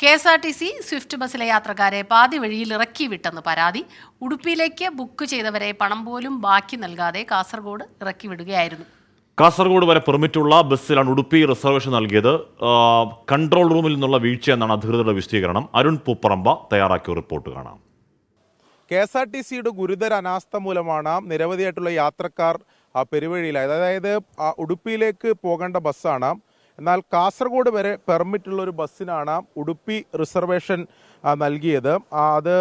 K S R T C swift ബസ്സിലെ യാത്രക്കാരെ പാതി വഴിയിൽ ഇറക്കി വിട്ടെന്ന് പരാതി. ഉടുപ്പിയിലേക്ക് ബുക്ക് ചെയ്തവരെ പണം പോലും ബാക്കി നൽകാതെ കാസർഗോഡ് ഇറക്കി വിടുകയായിരുന്നു. കാസർഗോഡ് വരെ പെർമിറ്റുള്ള ബസ്സിലാണ് ഉടുപ്പി റിസർവേഷൻ നൽകിയത്. കൺട്രോൾ റൂമിൽ നിന്നുള്ള വീഴ്ച എന്നാണ് അധികൃതരുടെ വിശദീകരണം. അരുൺ പൂപ്പറമ്പ തയ്യാറാക്കിയ റിപ്പോർട്ട് കാണാം. കെ എസ് ആർ ടി സിയുടെ ഗുരുതര അനാസ്ഥ മൂലമാണ് നിരവധിയായിട്ടുള്ള യാത്രക്കാർ ആ, പെരുവഴിയിലായത്. അതായത് ആ, ഉടുപ്പിയിലേക്ക് പോകേണ്ട ബസ്സാണ് എന്നാൽ കാസർഗോഡ് വരെ പെർമിറ്റുള്ള ഒരു ബസ്സിനാണ് ഉടുപ്പി റിസർവേഷൻ നൽകിയത്. അത്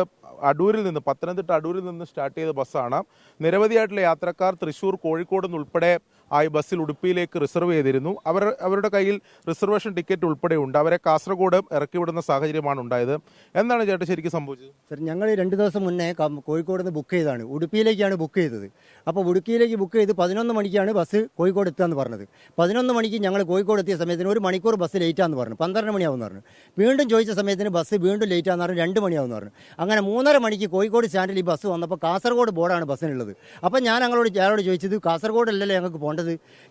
അടൂരിൽ നിന്ന് പത്തനംതിട്ട അടൂരിൽ നിന്ന് സ്റ്റാർട്ട് ചെയ്ത ബസ്സാണ്. നിരവധിയായിട്ടുള്ള യാത്രക്കാർ തൃശ്ശൂർ കോഴിക്കോട് ഉൾപ്പെടെ ആ ബസ്സിൽ ഉടുപ്പിയിലേക്ക് റിസർവ് ചെയ്തിരുന്നു. അവർ അവരുടെ കയ്യിൽ റിസർവേഷൻ ടിക്കറ്റ് ഉൾപ്പെടെ ഉണ്ട്. അവരെ കാസർഗോഡ് ഇറക്കി വിടുന്ന സാഹചര്യമാണ് ഉണ്ടായത്. എന്താണ് ചേട്ടാ ശരിക്കും സംഭവിച്ചത്? സർ ഞങ്ങൾ രണ്ട് ദിവസം മുന്നേ കോഴിക്കോട് നിന്ന് ബുക്ക് ചെയ്താണ് ഉടുപ്പിയിലേക്കാണ് ബുക്ക് ചെയ്തത്. അപ്പോൾ ഉടുക്കിയിലേക്ക് ബുക്ക് ചെയ്ത് പതിനൊന്ന് മണിക്കാണ് ബസ് കോഴിക്കോട് എത്തുക എന്ന് പറഞ്ഞത്. പതിനൊന്ന് മണിക്ക് ഞങ്ങൾ കോഴിക്കോട് എത്തിയ സമയത്തിന് ഒരു മണിക്കൂർ ബസ് ലേറ്റാന്ന് പറഞ്ഞു. പന്ത്രണ്ട് മണിയാവുമെന്ന് പറഞ്ഞു. വീണ്ടും ചോദിച്ച സമയത്തിന് ബസ് വീണ്ടും ലേറ്റാന്ന് പറഞ്ഞു. രണ്ട് മണിയാവുമെന്ന് പറഞ്ഞു. അങ്ങനെ മൂന്നര മണിക്ക് കോഴിക്കോട് സ്റ്റാൻഡിൽ ഈ ബസ് വന്നപ്പോൾ കാസർഗോഡ് ബോർഡാണ് ബസ്സിനുള്ളത്. അപ്പോൾ ഞാൻ ഞങ്ങളോട് അയാളോട് ചോദിച്ചത് കാസർഗോഡല്ലല്ലോ ഞങ്ങൾക്ക് പോകേണ്ടത്?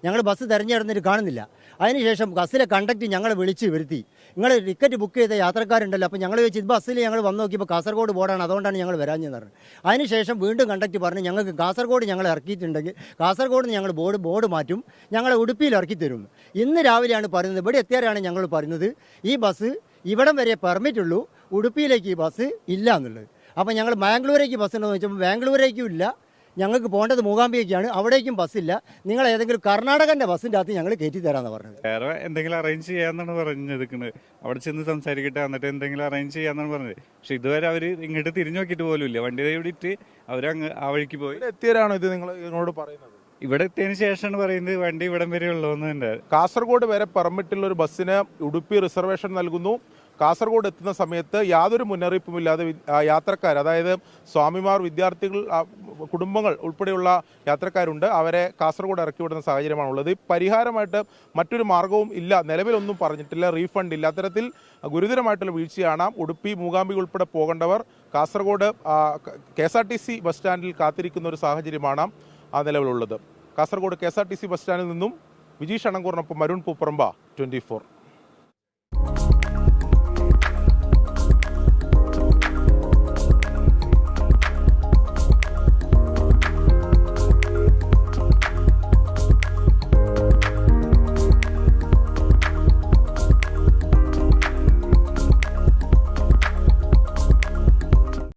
ഞങ്ങൾ ബസ് തിരഞ്ഞെടുത്തിട്ട് കാണുന്നില്ല. അതിനുശേഷം ബസ്സിലെ കണ്ടക്ട് ഞങ്ങൾ വിളിച്ച് വരുത്തി. നിങ്ങൾ ടിക്കറ്റ് ബുക്ക് ചെയ്ത യാത്രക്കാരുണ്ടല്ലോ അപ്പോൾ ഞങ്ങൾ ചോദിച്ചു ഇത് ബസ്സിൽ ഞങ്ങൾ വന്ന് നോക്കിയപ്പോൾ കാസർഗോഡ് ബോർഡാണ് അതുകൊണ്ടാണ് ഞങ്ങൾ വരാഞ്ഞെന്ന് പറഞ്ഞത് അതിനുശേഷം വീണ്ടും കണ്ടക്ട് പറഞ്ഞ് ഞങ്ങൾക്ക് കാസർഗോഡ് ഞങ്ങൾ ഇറക്കിയിട്ടുണ്ടെങ്കിൽ കാസർഗോഡ് ഞങ്ങൾ ബോർഡ് ബോർഡ് മാറ്റും ഞങ്ങളെ ഉടുപ്പിയിൽ ഇറക്കി തരും. ഇന്ന് രാവിലെയാണ് പറയുന്നത് ഇവിടെ എത്തിയാലാണ് ഞങ്ങൾ പറയുന്നത് ഈ ബസ് ഇവിടം വരെ പെർമിറ്റ് ഉള്ളൂ ഉടുപ്പിയിലേക്ക് ഈ ബസ് ഇല്ല എന്നുള്ളത്. അപ്പോൾ ഞങ്ങൾ ബാംഗ്ലൂരേക്ക് ബസ് ഉണ്ടെന്ന് ചോദിച്ചപ്പോൾ ബാംഗ്ലൂരേക്കും ഇല്ല ഞങ്ങൾക്ക് പോകേണ്ടത് മൂകാംബികയ്ക്കാണ്. അവിടേക്കും ബസ്സില്ല നിങ്ങൾ ഏതെങ്കിലും കർണാടകന്റെ ബസ്സിന്റെ അകത്ത് ഞങ്ങൾ കയറ്റി തരാന്ന് പറഞ്ഞത്. വേറെ എന്തെങ്കിലും അറേഞ്ച് ചെയ്യാന്നാണ് പറഞ്ഞെടുക്കുന്നത് അവിടെ ചെന്ന് സംസാരിക്കട്ടെ എന്നിട്ട് എന്തെങ്കിലും അറേഞ്ച് ചെയ്യാന്നാണ് പറഞ്ഞത്. പക്ഷെ ഇതുവരെ അവർ ഇങ്ങോട്ട് തിരിഞ്ഞു നോക്കിയിട്ട് പോലും ഇല്ല വണ്ടി ഇവിടിട്ട് അവരങ്ങ് ആ വഴിക്ക് പോയി. എത്തിയവരാണോ ഇത് നിങ്ങൾ ഇതിനോട് പറയുന്നത്? ഇവിടെ എത്തിയതിനു ശേഷമാണ് പറയുന്നത് വണ്ടി ഇവിടം വരെ ഉള്ളതെന്ന് തന്നെ. കാസർഗോഡ് വരെ പെർമിറ്റുള്ള ഒരു ബസ്സിന് ഉടുപ്പി റിസർവേഷൻ നൽകുന്നു. കാസർഗോഡ് എത്തുന്ന സമയത്ത് യാതൊരു മുന്നറിയിപ്പുമില്ലാതെ യാത്രക്കാർ അതായത് സ്വാമിമാർ വിദ്യാർത്ഥികൾ കുടുംബങ്ങൾ ഉൾപ്പെടെയുള്ള യാത്രക്കാരുണ്ട്. അവരെ കാസർഗോഡ് ഇറക്കി വിടുന്ന സാഹചര്യമാണുള്ളത്. പരിഹാരമായിട്ട് മറ്റൊരു മാർഗവും ഇല്ല. നിലവിലൊന്നും പറഞ്ഞിട്ടില്ല. റീഫണ്ട് ഇല്ല. അത്തരത്തിൽ ഗുരുതരമായിട്ടുള്ള വീഴ്ചയാണ്. ഉടുപ്പി മൂകാംബിക ഉൾപ്പെടെ പോകേണ്ടവർ Kasaragod K S R T C bus സ്റ്റാൻഡിൽ കാത്തിരിക്കുന്ന ഒരു സാഹചര്യമാണ് ആ നിലവിലുള്ളത്. Kasaragod K S R T C bus സ്റ്റാൻഡിൽ നിന്നും വിജീഷ് അണങ്കൂറിനൊപ്പം അരുൺ പൂപ്പറമ്പ ട്വന്റി